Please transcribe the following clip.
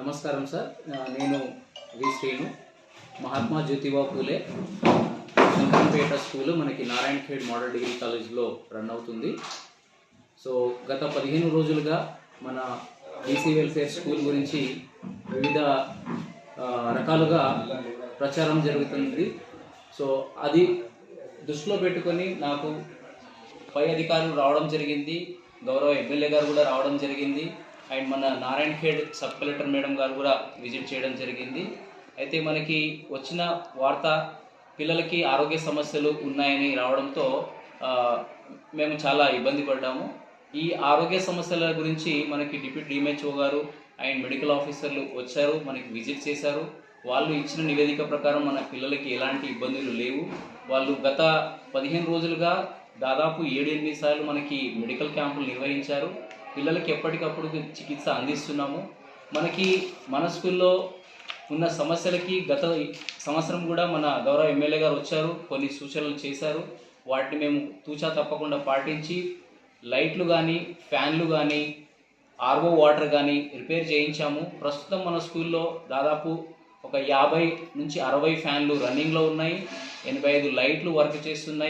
నమస్కారం సార్ నేను V Srinu Mahatma Jyotiba Phule Shankarampet school మనకి నారాయణ ఖేడ్ మోడల్ డిగ్రీ కాలేజ్లో రన్ అవుతుంది. సో గత పదిహేను రోజులుగా మన బీసీ వెల్ఫేర్ స్కూల్ గురించి వివిధ రకాలుగా ప్రచారం జరుగుతుంది. సో అది దృష్టిలో పెట్టుకొని నాకు పై అధికారులు రావడం జరిగింది. గౌరవ ఎమ్మెల్యే గారు కూడా రావడం జరిగింది. అండ్ మన Narayan Khed sub collector madam గారు కూడా విజిట్ చేయడం జరిగింది. అయితే మనకి వచ్చిన వార్త పిల్లలకి ఆరోగ్య సమస్యలు ఉన్నాయని రావడంతో మేము చాలా ఇబ్బంది పడ్డాము. ఈ ఆరోగ్య సమస్యల గురించి మనకి డిప్యూటీ డిఎంహెచ్ఓ గారు అండ్ మెడికల్ ఆఫీసర్లు వచ్చారు మనకి విజిట్ చేశారు. వాళ్ళు ఇచ్చిన నివేదిక ప్రకారం మన పిల్లలకి ఎలాంటి ఇబ్బందులు లేవు. వాళ్ళు గత పదిహేను రోజులుగా దాదాపు ఏడు ఎనిమిది సార్లు మనకి మెడికల్ క్యాంపులు నిర్వహించారు. పిల్లలకి ఎప్పటికప్పుడు చికిత్స అందిస్తున్నాము. మనకి మన స్కూల్లో ఉన్న సమస్యలకి గత సంవత్సరం కూడా మన గౌరవ ఎమ్మెల్యే గారు వచ్చారు కొన్ని సూచనలు చేశారు. వాటిని మేము తూచా తప్పకుండా పాటించి లైట్లు కానీ ఫ్యాన్లు కానీ ఆర్ఓ వాటర్ కానీ రిపేర్ చేయించాము. ప్రస్తుతం మన స్కూల్లో దాదాపు ఒక యాభై నుంచి అరవై ఫ్యాన్లు రన్నింగ్లో ఉన్నాయి. ఎనభై ఐదు లైట్లు వర్క్ చేస్తున్నాయి.